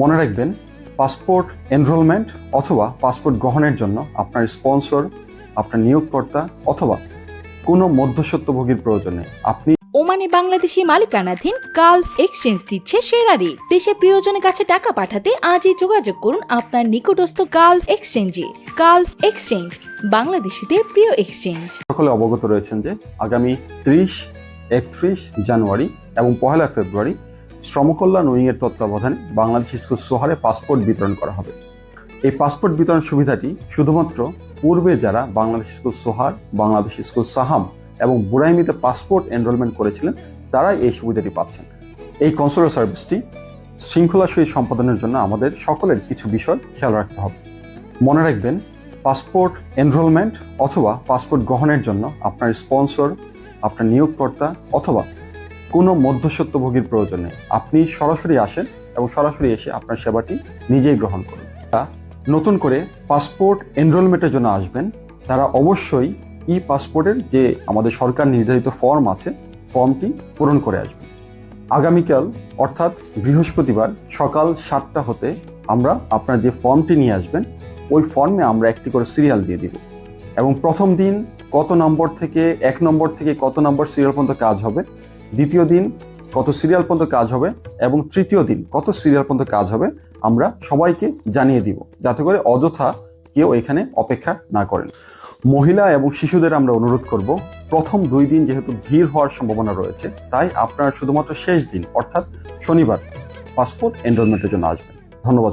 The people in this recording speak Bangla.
মনে রাখবেন পাসপোর্ট এনরোলমেন্ট অথবা পাসপোর্ট গ্রহণের জন্য আপনার স্পন্সর আপনার নিয়োগকর্তা অথবা কোনো মধ্যস্বত্বভোগীর প্রয়োজন নেই। আপনি ওমানে বাংলাদেশি মালিকানাধীন গালফ এক্সচেঞ্জ দিচ্ছে সেরা রেট দেশে প্রিয়জনের কাছে টাকা পাঠাতে আজই যোগাযোগ করুন আপনার নিকটস্থ গালফ এক্সচেঞ্জে। গালফ এক্সচেঞ্জ বাংলাদেশিদের প্রিয় এক্সচেঞ্জ। সকলে অবগত রয়েছেন যে আগামী ত্রিশ একত্রিশ জানুয়ারি এবং পহেলা ফেব্রুয়ারি শ্রমকল্যাণ উইংয়ের তত্ত্বাবধানে বাংলাদেশ স্কুল সোহারে পাসপোর্ট বিতরণ করা হবে। এই পাসপোর্ট বিতরণ সুবিধাটি শুধুমাত্র পূর্বে যারা Bangladesh school Sohar, Bangladesh school Saham এবং বুড়াইমিতে পাসপোর্ট এনরোলমেন্ট করেছিলেন, তারাই এই সুবিধাটি পাচ্ছেন। এই কনসুলার সার্ভিসটি শৃঙ্খলা সহিত সম্পাদনের জন্য আমাদের সকলের কিছু বিষয় খেয়াল রাখতে হবে। মনে রাখবেন, পাসপোর্ট এনরোলমেন্ট অথবা পাসপোর্ট গ্রহণের জন্য আপনার স্পন্সর, আপনার নিয়োগকর্তা অথবা কোনো মধ্যস্বত্বভোগীর প্রয়োজন আপনি সরাসরি আসেন এবং সরাসরি এসে আপনার সেবাটি নিজেই গ্রহণ করুন। তা নতুন করে পাসপোর্ট এনরোলমেন্টের জন্য আসবেন। তারা অবশ্যই ই পাসপোর্টের যে আমাদের সরকার নির্ধারিত ফর্ম আছে, ফর্মটি পূরণ করে আসবেন আগামীকাল, অর্থাৎ বৃহস্পতিবার সকাল সাতটা হতে আমরা আপনার যে ফর্মটি নিয়ে আসবেন, ওই ফর্মে আমরা একটি করে সিরিয়াল দিয়ে দিব। এবং প্রথম দিন কত নম্বর থেকে, এক নম্বর থেকে কত নম্বর সিরিয়াল পর্যন্ত কাজ হবে, দ্বিতীয় দিন কত সিরিয়াল পর্যন্ত কাজ হবে, এবং তৃতীয় দিন কত সিরিয়াল পর্যন্ত কাজ হবে, আমরা সবাইকে জানিয়ে দিব, যাতে করে অযথা কেউ এখানে অপেক্ষা না করেন। মহিলা এবং শিশুদের আমরা অনুরোধ করব, প্রথম দুই দিন যেহেতু ভিড় হওয়ার সম্ভাবনা রয়েছে, তাই আপনারা শুধুমাত্র শেষ দিন, অর্থাৎ শনিবার পাসপোর্ট এনরোলমেন্টের জন্য আসবেন। ধন্যবাদ